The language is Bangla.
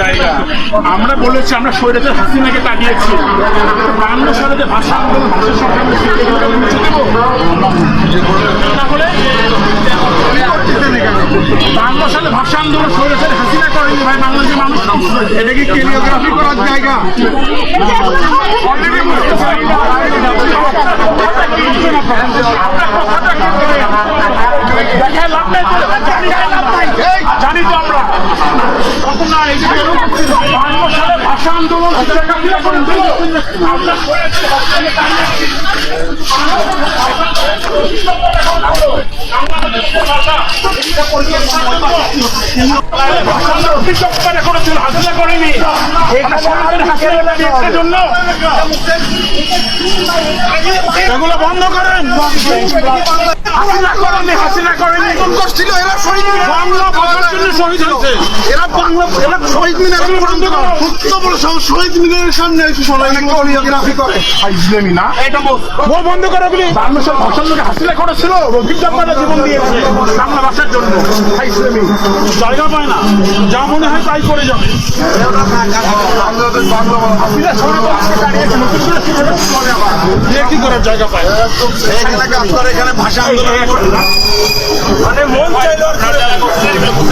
জায়গা। আমরা বলেছি আমরা স্বৈরাচার হাসিনাকে তাড়িয়েছি। সালে যে ভাষা আন্দোলন ভাষা সংগ্রামের তাহলে সালে ভাষা আন্দোলন স্বৈরাচার হাসিনা করেনি ভাই বাংলাদেশের মানুষ। এটা কি কেলিওগ্রাফি করার জায়গা। অলরেডি বুঝতে পারি না। লাভ নাই। জানি তো আমরা না এই সালে ভাষা আন্দোলন করেছিল হাসিনা করেনি জন্য এগুলো বন্ধ করেন হাসিনা করেনি হাসিনা করেনি করছিল এরা শরীর শহীদ হয়েছে। এরা বাংলা এরা শহীদ মিনার। সত্য বলে শহীদ মিনারের সামনে এসে সবাই কোরিওগ্রাফি করে। ইসলামী না? এটা ও বন্ধ করে বলি বাংলাদেশের ভাষার লোকে হাসিনা করেছিল রফিক জাব্বারা জীবন দিয়েছে বাংলা ভাষার জন্য। ইসলামী জায়গা পায় না। যা মনে হয় তাই করে যাবে। বাংলাদেশ সরে দাঁড়িয়েছে। নতুন করে কীভাবে চলে আবার যে কি করার জায়গা পায়? এখানে এখানে ভাষা আন্দোলন মানে মন চাইলো